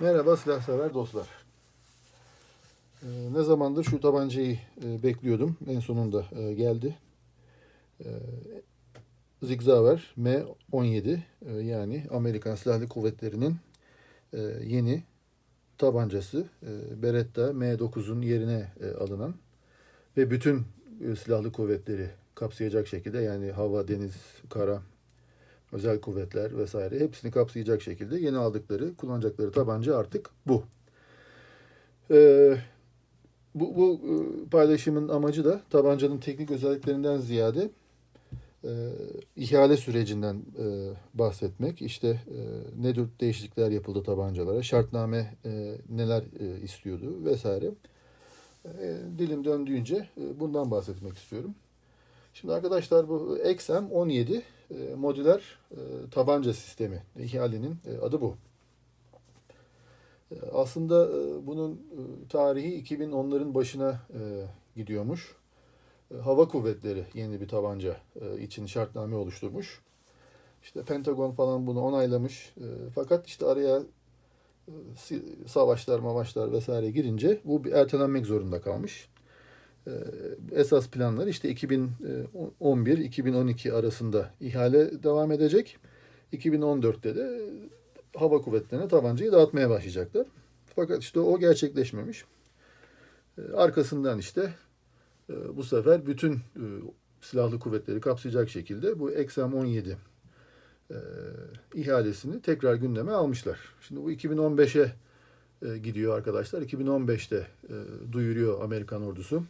Merhaba silahsever dostlar. Ee, ne zamandır şu tabancayı e, bekliyordum. En sonunda e, geldi. Ee, Zigzauer M17 e, yani Amerikan Silahlı Kuvvetleri'nin e, yeni tabancası. E, Beretta M9'un yerine e, alınan ve bütün e, silahlı kuvvetleri kapsayacak şekilde yani hava, deniz, kara, özel kuvvetler vesaire hepsini kapsayacak şekilde yeni aldıkları, kullanacakları tabanca artık bu. Ee, bu, bu e, paylaşımın amacı da tabancanın teknik özelliklerinden ziyade e, ihale sürecinden e, bahsetmek. İşte e, ne tür değişiklikler yapıldı tabancalara, şartname e, neler e, istiyordu vesaire. E, dilim döndüğünce e, bundan bahsetmek istiyorum. Şimdi arkadaşlar bu XM17 e, modüler e, tabanca sistemi. İhalenin e, adı bu. Aslında bunun e, tarihi 2010'ların başına gidiyormuş. Hava Kuvvetleri yeni bir tabanca için şartname oluşturmuş. İşte Pentagon falan bunu onaylamış. Fakat işte araya savaşlar, mavaşlar vesaire girince bu bir ertelenmek zorunda kalmış. Ee, esas planlar işte 2011-2012 arasında ihale devam edecek. 2014'te de hava kuvvetlerine tabancayı dağıtmaya başlayacaklar. Fakat işte o gerçekleşmemiş. Ee, Arkasından işte e, bu sefer bütün e, silahlı kuvvetleri kapsayacak şekilde bu XM-17 e, ihalesini tekrar gündeme almışlar. Şimdi bu 2015'e e, gidiyor arkadaşlar. 2015'te e, duyuruyor Amerikan ordusu.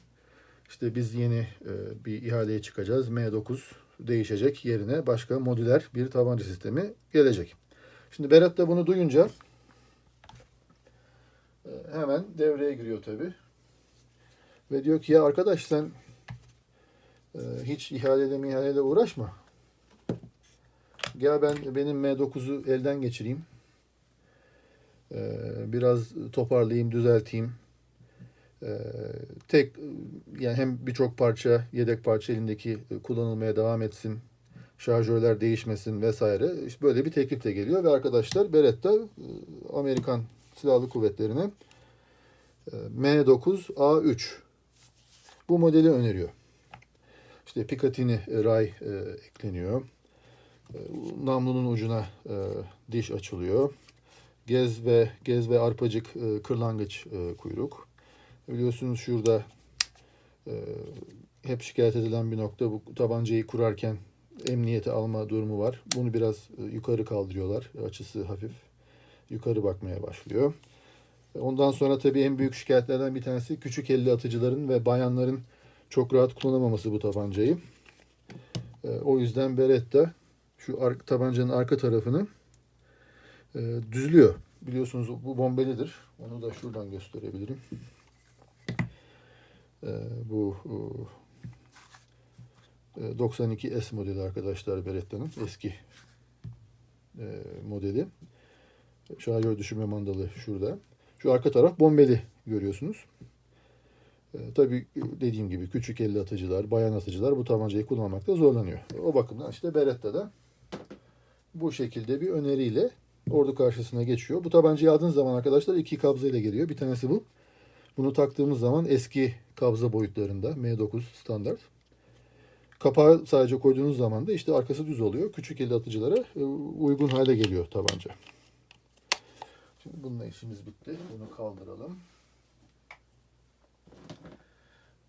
İşte biz yeni e, bir ihaleye çıkacağız. M9 değişecek. Yerine başka modüler bir tabanca sistemi gelecek. Şimdi Berat da bunu duyunca e, hemen devreye giriyor tabi. Ve diyor ki ya arkadaş sen e, hiç ihaleyle mi ihaleyle uğraşma. Gel ben benim M9'u elden geçireyim. Biraz toparlayayım, düzelteyim. Ee, tek yani hem birçok parça yedek parça elindeki kullanılmaya devam etsin şarjörler değişmesin vesaire işte böyle bir teklif de geliyor ve arkadaşlar Beretta e, Amerikan Silahlı Kuvvetleri'ne e, M9A3 bu modeli öneriyor. İşte Picatinny ray e, ekleniyor. E, namlunun ucuna e, diş açılıyor. Gez ve gez ve arpacık e, kırlangıç e, kuyruk. Biliyorsunuz şurada e, hep şikayet edilen bir nokta bu tabancayı kurarken emniyete alma durumu var. Bunu biraz e, yukarı kaldırıyorlar. Açısı hafif yukarı bakmaya başlıyor. Ondan sonra tabii en büyük şikayetlerden bir tanesi küçük elli atıcıların ve bayanların çok rahat kullanamaması bu tabancayı. E, o yüzden Beretta şu ar- tabancanın arka tarafını e, düzlüyor. Biliyorsunuz bu bombelidir. Onu da şuradan gösterebilirim. Ee, bu e, 92S modeli arkadaşlar Beretta'nın eski e, modeli. Şarjör düşürme mandalı şurada. Şu arka taraf bombeli görüyorsunuz. E, tabii dediğim gibi küçük elli atıcılar, bayan atıcılar bu tabancayı kullanmakta zorlanıyor. O bakımdan işte Beretta'da bu şekilde bir öneriyle ordu karşısına geçiyor. Bu tabancayı aldığınız zaman arkadaşlar iki kabza ile geliyor. Bir tanesi bu. Bunu taktığımız zaman eski kabza boyutlarında M9 standart. Kapağı sadece koyduğunuz zaman da işte arkası düz oluyor. Küçük el atıcılara e, uygun hale geliyor tabanca. Şimdi bununla işimiz bitti. Bunu kaldıralım.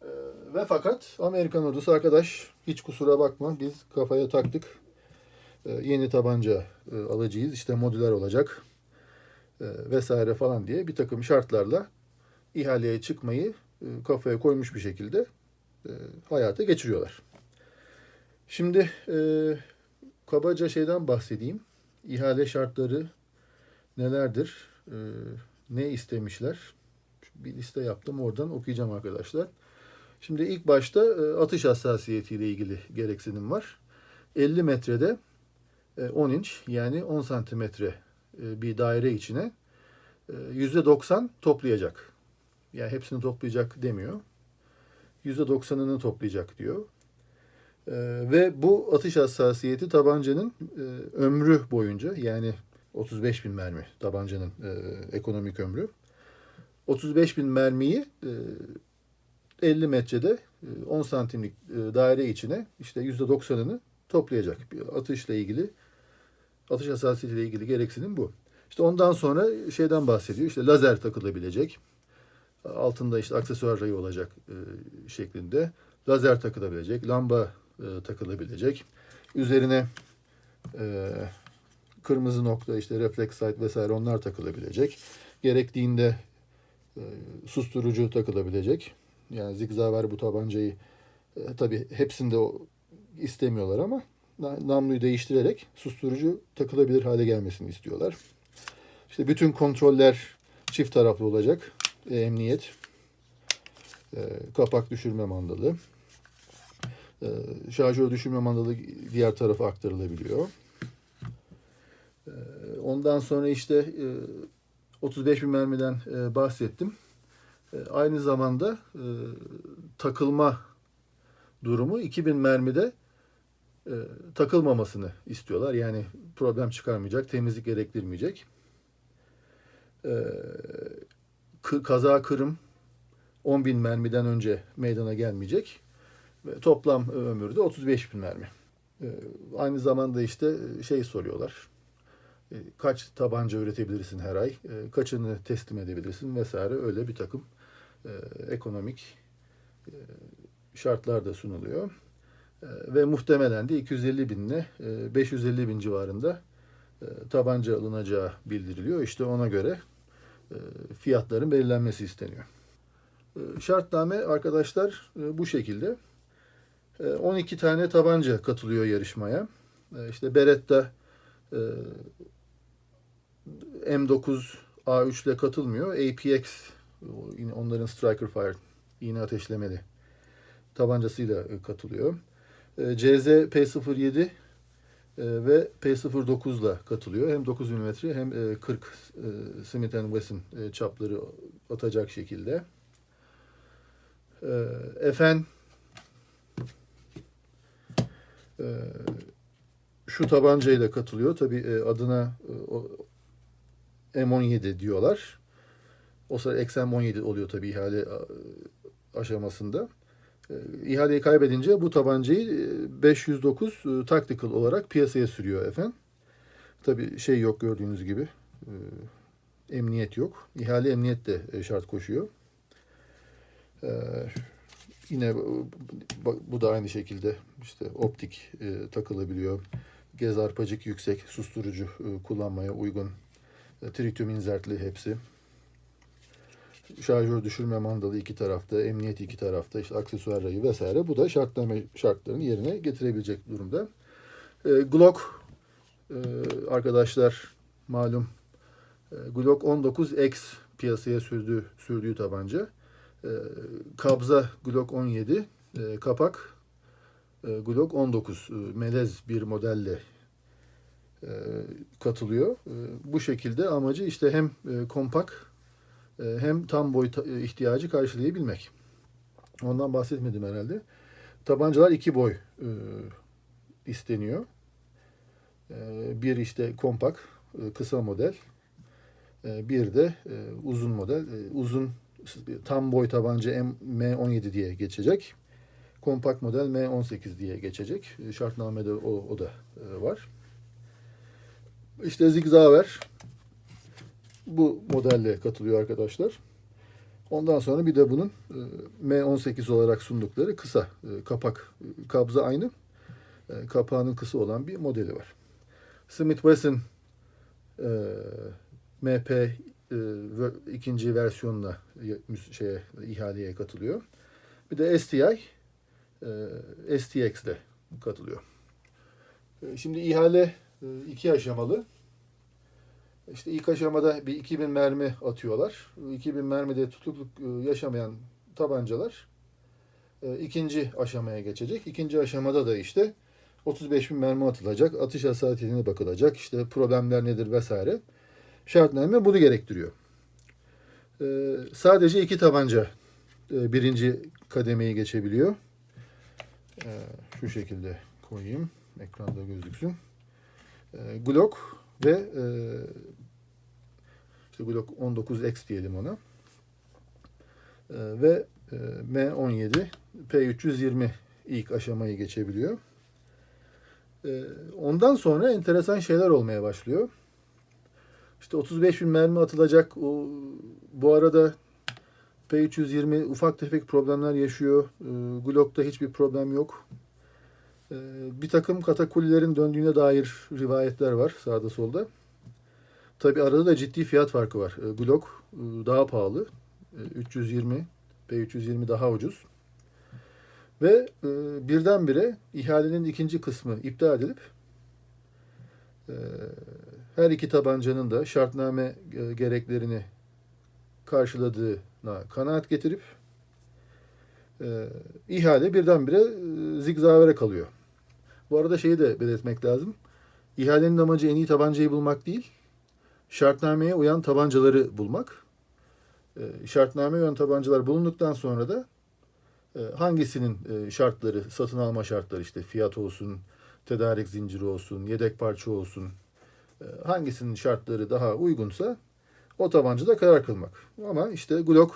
Ee, Ve fakat Amerikan ordusu arkadaş hiç kusura bakma biz kafaya taktık. Ee, Yeni tabanca e, alacağız. İşte modüler olacak e, vesaire falan diye bir takım şartlarla ihaleye çıkmayı e, kafaya koymuş bir şekilde e, hayata geçiriyorlar. Şimdi e, kabaca şeyden bahsedeyim. İhale şartları nelerdir? E, ne istemişler? Bir liste yaptım oradan okuyacağım arkadaşlar. Şimdi ilk başta atış hassasiyetiyle ilgili gereksinim var. 50 metrede e, 10 inç yani 10 santimetre bir daire içine e, %90 toplayacak. Yani hepsini toplayacak demiyor. %90'ını toplayacak diyor. Ee, ve bu atış hassasiyeti tabancanın e, ömrü boyunca yani 35 bin mermi tabancanın e, ekonomik ömrü. 35 bin mermiyi e, 50 metrede e, 10 santimlik e, daire içine işte %90'ını toplayacak. Atışla ilgili, atış hassasiyetiyle ilgili gereksinim bu. İşte ondan sonra şeyden bahsediyor. İşte lazer takılabilecek. Altında işte aksesuar rayı olacak e, şeklinde. Lazer takılabilecek, lamba e, takılabilecek. Üzerine e, kırmızı nokta işte reflex sight vesaire onlar takılabilecek. Gerektiğinde e, susturucu takılabilecek. Yani zigzaver bu tabancayı e, tabii hepsinde istemiyorlar ama na- namluyu değiştirerek susturucu takılabilir hale gelmesini istiyorlar. İşte bütün kontroller çift taraflı olacak. Emniyet, e, kapak düşürme mandalı, e, şarjör düşürme mandalı diğer tarafa aktarılabiliyor. E, ondan sonra işte e, 35 bin mermiden bahsettim. Aynı zamanda takılma durumu 2000 mermide takılmamasını istiyorlar. Yani problem çıkarmayacak, temizlik gerektirmeyecek. Kaza kırım 10 bin mermiden önce meydana gelmeyecek. Ve toplam ömrü de 35 bin mermi. E, aynı zamanda işte şey soruyorlar. E, kaç tabanca üretebilirsin her ay, e, kaçını teslim edebilirsin vesaire öyle bir takım e, ekonomik e, şartlar da sunuluyor. E, ve muhtemelen de 250 binle e, 550 bin civarında e, tabanca alınacağı bildiriliyor. İşte ona göre e, fiyatların belirlenmesi isteniyor. E, Şartname arkadaşlar e, bu şekilde. E, 12 tane tabanca katılıyor yarışmaya. E, İşte Beretta e, M9 A3 ile katılmıyor. APX onların Striker Fire iğne tabancasıyla e, katılıyor. E, CZ P07 e, ve P09 ile katılıyor. Hem 9 mm hem e, 40 e, Smith Wesson e, çapları atacak şekilde. E, FN e, şu tabancayla katılıyor. Tabii e, adına e, o, M17 diyorlar. O sıra XM17 oluyor tabii ihale aşamasında. E, İhaleyi kaybedince bu tabancayı e, 509 e, Tactical olarak piyasaya sürüyor efendim. Tabii şey yok gördüğünüz gibi. e, Emniyet yok. İhale emniyet de e, şart koşuyor. E, Yine bu- da aynı şekilde işte optik e, takılabiliyor. Gez arpacık yüksek susturucu e, kullanmaya uygun. E, tritium inzertli hepsi. Şarjör düşürme mandalı iki tarafta, emniyet iki tarafta, işte aksesuar rayı vesaire. Bu da şartlama şartlarını yerine getirebilecek durumda. E, Glock e, arkadaşlar malum e, Glock 19X piyasaya sürdüğü, sürdüğü tabanca. E, kabza Glock 17, e, kapak e, Glock 19 e, melez bir modelle e, katılıyor. E, bu şekilde amacı işte hem e, kompak hem tam boy e, ihtiyacı karşılayabilmek. Ondan bahsetmedim herhalde. Tabancalar iki boy e, isteniyor. E, bir işte kompak, e, kısa model. E, bir de e, uzun model. E, uzun tam boy tabanca M- M17 diye geçecek. Kompakt model M18 diye geçecek. E, Şartnamede o, o da e, var. İşte Zigzaver bu modelle katılıyor arkadaşlar. Ondan sonra bir de bunun e, M18 olarak sundukları kısa e, kapak e, kabza aynı. Kapağının kısa olan bir modeli var. Smith Wesson MP ikinci versiyonla şeye ihaleye katılıyor. Bir de STI e, STX ile katılıyor. Şimdi ihale iki aşamalı. İşte ilk aşamada bir 2000 mermi atıyorlar. 2000 mermide tutukluk e, yaşamayan tabancalar e, ikinci aşamaya geçecek. İkinci aşamada da işte 35 bin mermi atılacak. Atış hassasiyetine bakılacak. İşte problemler nedir vesaire. Şartname bunu gerektiriyor. E, sadece iki tabanca birinci kademeyi geçebiliyor. Şu şekilde koyayım. Ekranda gözüksün. Glock ve e, işte Glock 19X diyelim ona. E, ve e, M17 P320 ilk aşamayı geçebiliyor. E, ondan sonra enteresan şeyler olmaya başlıyor. İşte 35 bin mermi atılacak. O, bu arada P320 ufak tefek problemler yaşıyor. E, Glock'ta hiçbir problem yok. E, bir takım katakullilerin döndüğüne dair rivayetler var sağda solda. Tabi arada da ciddi fiyat farkı var. Glock e, daha pahalı. E, 320, P320 daha ucuz. Ve e, birdenbire ihalenin ikinci kısmı iptal edilip e, her iki tabancanın da şartname e, gereklerini karşıladığına kanaat getirip e, ihale birdenbire e, zigzavere kalıyor. Bu arada şeyi de belirtmek lazım. İhalenin amacı en iyi tabancayı bulmak değil, şartnameye uyan tabancaları bulmak. E, şartnameye uyan tabancalar bulunduktan sonra da e, hangisinin e, şartları, satın alma şartları işte fiyat olsun, tedarik zinciri olsun, yedek parça olsun, e, hangisinin şartları daha uygunsa o tabancada karar kılmak. Ama işte Glock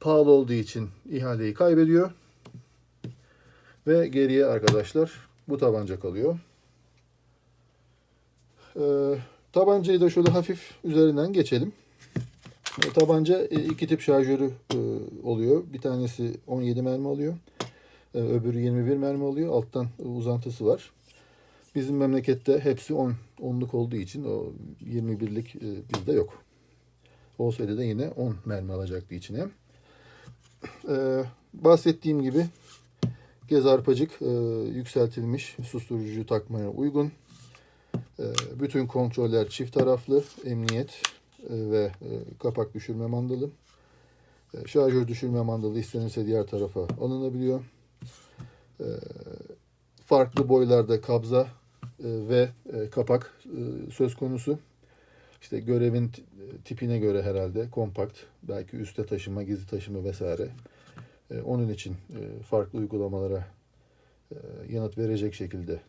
pahalı olduğu için ihaleyi kaybediyor. Ve geriye arkadaşlar bu tabanca kalıyor. E, tabancayı da şöyle hafif üzerinden geçelim. E, tabanca iki tip şarjörü e, oluyor. Bir tanesi 17 mermi alıyor. E, öbürü 21 mermi alıyor. Alttan uzantısı var. Bizim memlekette hepsi 10 onluk olduğu için o 21'lik e, bizde yok. Olsaydı da yine 10 mermi alacaktı içine. E, bahsettiğim gibi gez arpacık e, yükseltilmiş susturucu takmaya uygun. E, bütün kontroller çift taraflı, emniyet e, ve e, kapak düşürme mandalı. E, şarjör düşürme mandalı istenirse diğer tarafa alınabiliyor. E, farklı boylarda kabza e, ve e, kapak e, söz konusu. İşte görevin tipine göre herhalde kompakt, belki üste taşıma, gizli taşıma vesaire. E, Onun için e, farklı uygulamalara e, yanıt verecek şekilde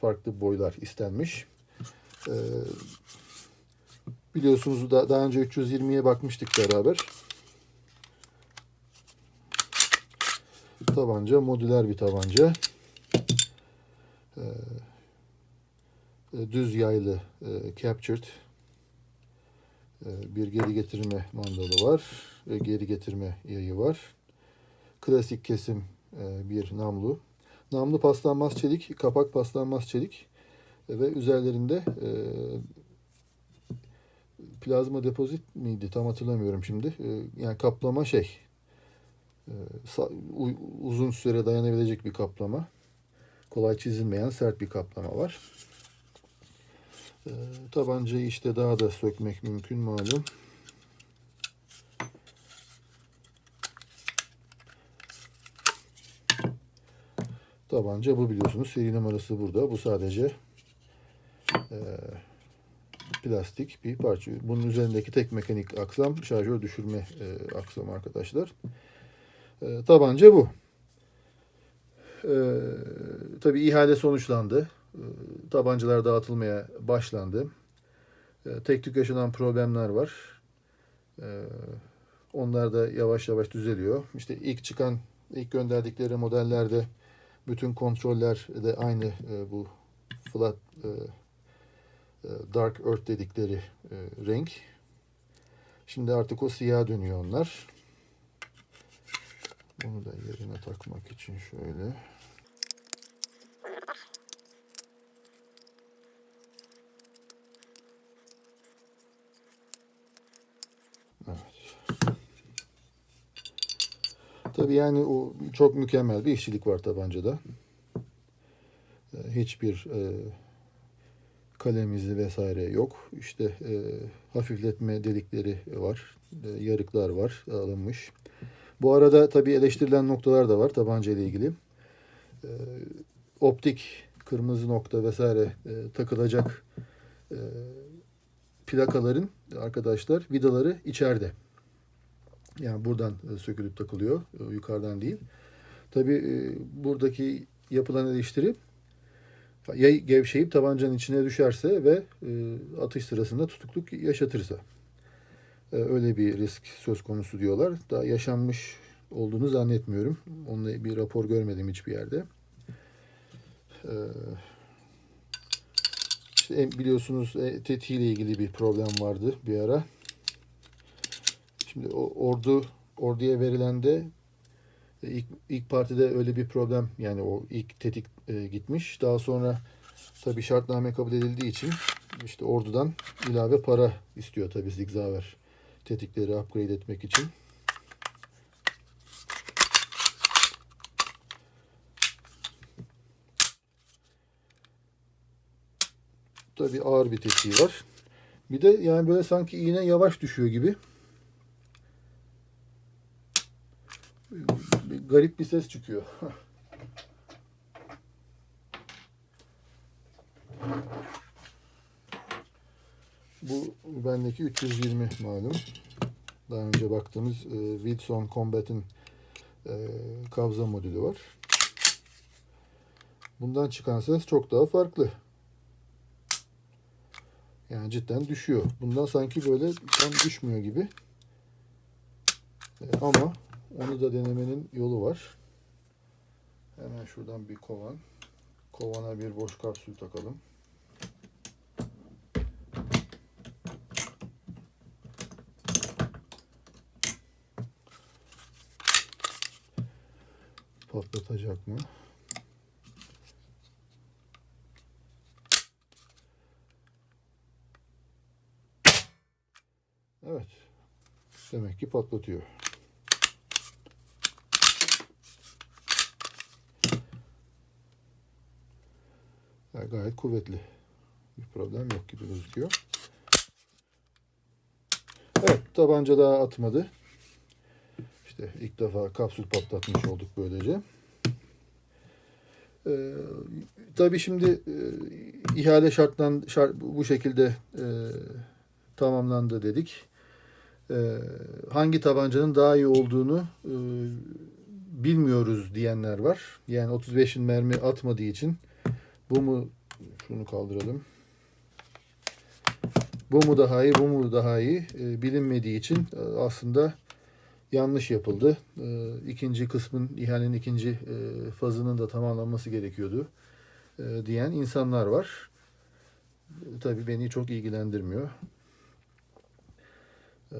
farklı boylar istenmiş. Biliyorsunuz da daha önce 320'ye bakmıştık beraber. Tabanca modüler bir tabanca. Düz yaylı captured bir geri getirme mandalı var. Geri getirme yayı var. Klasik kesim e, bir namlu. Namlu paslanmaz çelik, kapak paslanmaz çelik E, ve üzerlerinde e, plazma depozit miydi tam hatırlamıyorum şimdi. Yani kaplama şey uzun süre dayanabilecek bir kaplama. Kolay çizilmeyen sert bir kaplama var. Tabancayı işte daha da sökmek mümkün malum. Tabanca bu biliyorsunuz. Seri numarası burada. Bu sadece e, plastik bir parça. Bunun üzerindeki tek mekanik aksam şarjör düşürme e, aksam arkadaşlar. E, tabanca bu. E, tabii ihale sonuçlandı. E, tabancalar dağıtılmaya başlandı. E, tek yaşanan problemler var. E, onlar da yavaş yavaş düzeliyor. İşte ilk çıkan, ilk gönderdikleri modellerde bütün kontroller de aynı e, bu flat e, e, Dark Earth dedikleri e, renk. Şimdi artık o siyah dönüyor onlar. Bunu da yerine takmak için şöyle. Tabii yani o çok mükemmel bir işçilik var tabancada. E, Hiçbir e, kalem izi vesaire yok. İşte e, hafifletme delikleri var. E, yarıklar var alınmış. Bu arada tabii eleştirilen noktalar da var tabanca ile ilgili. E, optik kırmızı nokta vesaire e, takılacak e, plakaların arkadaşlar vidaları içeride. Yani buradan e, sökülüp takılıyor. e, Yukarıdan değil. Tabii e, buradaki yapılan eleştiri ya gevşeyip tabancanın içine düşerse ve atış sırasında tutukluk yaşatırsa. Öyle bir risk söz konusu diyorlar. Daha yaşanmış olduğunu zannetmiyorum. Onunla bir rapor görmedim hiçbir yerde. İşte biliyorsunuz tetiğiyle ilgili bir problem vardı bir ara. Şimdi o ordu orduya verilen de e, ilk, ilk partide öyle bir problem yani o ilk tetik e, gitmiş. Daha sonra tabii şartname kabul edildiği için işte ordudan ilave para istiyor tabii Zigzaver tetikleri upgrade etmek için. Tabii ağır bir tetiği var. Bir de yani böyle sanki iğne yavaş düşüyor gibi. Bir garip bir ses çıkıyor. Bu bendeki 320 malum. Daha önce baktığımız e, Wilson Combat'in e, kabza modülü var. Bundan çıkan ses çok daha farklı. Yani cidden düşüyor. Bundan sanki böyle tam düşmüyor gibi. E, ama onu da denemenin yolu var. Hemen şuradan bir kovan. Kovana bir boş kapsül takalım. Patlatacak mı? Evet. Demek ki patlatıyor. Gayet kuvvetli. Bir problem yok gibi gözüküyor. Evet, tabanca daha atmadı. İşte ilk defa kapsül patlatmış olduk böylece. Ee, tabii şimdi e, ihale şartlan şart, bu şekilde e, tamamlandı dedik. E, hangi tabancanın daha iyi olduğunu e, bilmiyoruz diyenler var. Yani 35'in mermi atmadığı için bu mu şunu kaldıralım. Bu mu daha iyi, bu mu daha iyi e, bilinmediği için e, aslında yanlış yapıldı. E, ikinci kısmın, ihalenin ikinci e, fazının da tamamlanması gerekiyordu e, diyen insanlar var. E, tabii beni çok ilgilendirmiyor. E,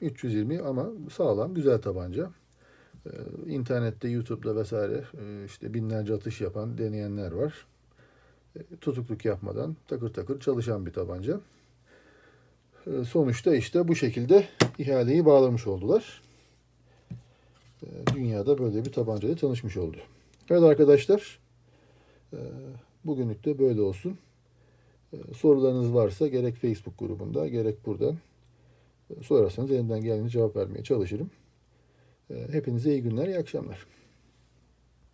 320 ama sağlam, güzel tabanca. E, internette, YouTube'da vesaire e, işte binlerce atış yapan deneyenler var. Tutukluk yapmadan takır takır çalışan bir tabanca. E, sonuçta işte bu şekilde ihaleyi bağlamış oldular. E, dünyada böyle bir tabancayla tanışmış oldu. Evet arkadaşlar, e, bugünlük de böyle olsun. Sorularınız varsa gerek Facebook grubunda gerek buradan sorarsanız elimden geldiğince cevap vermeye çalışırım. Hepinize iyi günler, iyi akşamlar.